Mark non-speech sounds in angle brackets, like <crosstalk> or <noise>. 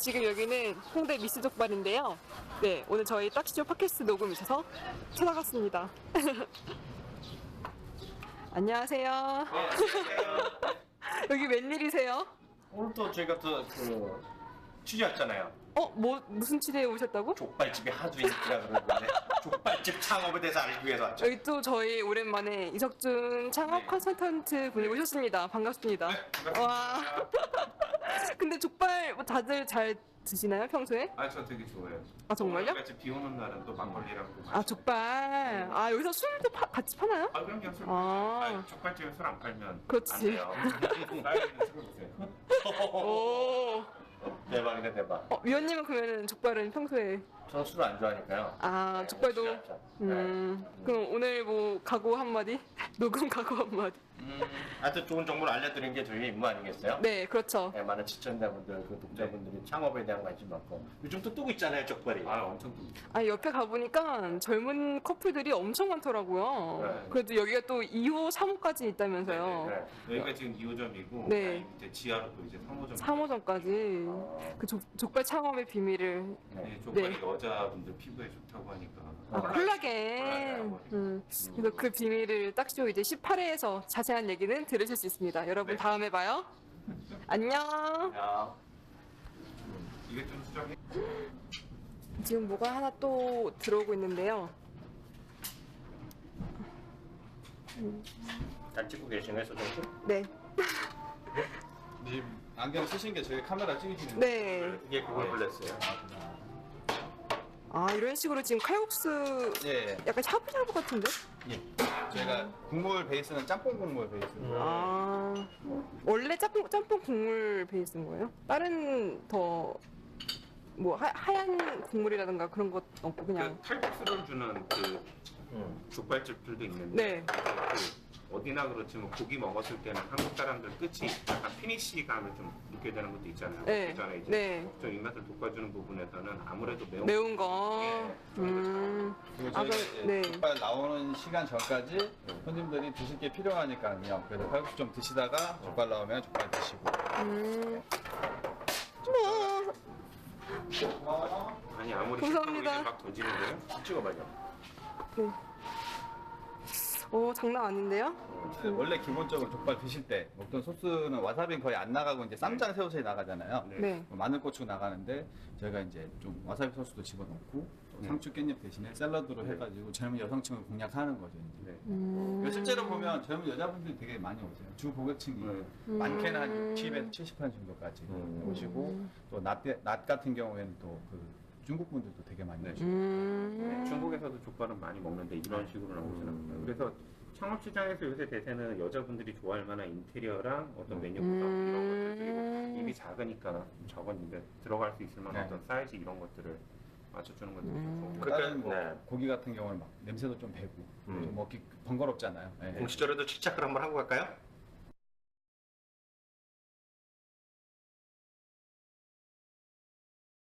지금 여기는 홍대 미스 족발인데요. 네, 오늘 저희 딱시쇼 팟캐스트 녹음 있어서 찾아갔습니다. <laughs> 안녕하세요. <laughs> 여기 웬일이세요? 오늘 또 저희가 또그 취재 왔잖아요. 어, 뭐 무슨 취재에 오셨다고? 족발집이 하도 인기라 그러는데 족발집 창업에 대해서 알기 위해서 왔죠. 여기 또 저희 오랜만에 이석준 창업 네. 컨설턴트 분이 오셨습니다. 반갑습니다. 반갑습니다. 와. <laughs> 근데 족발 뭐 다들 잘 드시나요 평소에? 아, 저 되게 좋아해요. 아 정말요? 같이 비 오는 날은 또 막걸리랑 또아 족발. 아 여기서 술도 파- 같이 파나요? 아, 그럼요. 술. 아. 아, 족발집에 술 안 팔면 그렇지. 안 돼요. 사이드는 술을 보세요. 오. 대박. 어, 위원님은 그러면 족발은 평소에 저는 술을 안 좋아하니까요. 아 족발도 취재 왔죠. 음 그럼 오늘 뭐 각오 한마디? <laughs> 녹음 각오 한마디? 음, 하여튼 좋은 정보를 알려드린 게 저희 임무 아니겠어요? 네 그렇죠. 네, 많은 시청자분들, 그 독자분들이 창업에 대한 관심 많고 요즘 또 뜨고 있잖아요, 족발이. 아, 엄청 또. 아 옆에 가 보니까 젊은 커플들이 엄청 많더라고요. 네. 그래도 여기가 또 2호, 3호까지 있다면서요. 네. 여기가 지금 2호점이고 네. 밑에 지하로 또 이제 3호점. 3호점까지 그 족, 족발 창업의 비밀을 네. 네, 족발이 네. 여자분들 피부에 좋다고 하니까. 아, 콜라겐. 콜라겐. 음. 그래서 그 비밀을 딱쇼 이제 18회에서 자세한 얘기는 들으실 수 있습니다. 여러분 네. 다음에 봐요. 안녕. 야, 이게 좀 수정이. 지금 뭐가 하나 또 들어오고 있는데요. 잘 찍고 계시네, 소정씨? 네. 님 안경 쓰신 게 저희 카메라 찍으시는 네. 이게 구글 플러스예요. 아 이런 식으로 지금 칼국수 예, 약간 샤브샤브 같은데? 예. 저희가 국물 베이스는 짬뽕 국물 베이스. 아 원래 짬뽕 짬뽕 국물 베이스인 거예요? 다른 더 뭐 하얀 국물이라든가 그런 것 없고 그냥 그 칼국수를 주는 그 음. 족발집들도 있는데. 네. 그 어디나 그렇지만 고기 먹었을 때는 한국 사람들 끝이 약간 피니시감을 좀 느껴야 되는 것도 있잖아요. 네. 전에 이제 네. 좀 입맛을 돋궈주는 부분에서는 아무래도 매운 매운 거. 예. 음. 그리고 아, 그- 네. 족발 나오는 시간 전까지 손님들이 드실 게 필요하니까요. 그래서 칼국수 좀 드시다가 족발 나오면 족발 드시고. 음. 뭐. 아니 아무리 감사합니다. 막 던지는데요. 찍어봐요. 네. 오 장난 아닌데요? 네, 원래 기본적으로 족발 드실 때 먹던 소스는 와사비는 거의 안 나가고 이제 쌈장 새우젓이 나가잖아요. 네. 네. 마늘 고추 나가는데 저희가 이제 좀 와사비 소스도 집어넣고 또 상추 깻잎 대신에 샐러드로 해가지고 젊은 여성층을 공략하는 거죠. 이제. 네. 음. 그리고 실제로 보면 젊은 여자분들이 되게 많이 오세요. 주 고객층이 네. 많게는 한 60에서 70% 정도까지 음. 오시고 또 낮 낮 같은 경우에는 또그 중국 분들도 되게 많이 네. 오시고 음. 중국에서도 족발은 많이 먹는데 이런 식으로 나오시는 거예요. 그래서 창업 시장에서 요새 대세는 여자분들이 좋아할 만한 인테리어랑 어떤 메뉴 구성 이런 것들 그리고 입이 작으니까 좀 적었는데 들어갈 수 있을 만한 네. 어떤 사이즈 이런 것들을 맞춰주는 것도 좀 좋은 것 그러니까, 뭐 네. 고기 같은 경우는 막 냄새도 좀 배고 음. 좀 먹기 번거롭잖아요. 예. 공식적으로도 시작을 한번 하고 갈까요?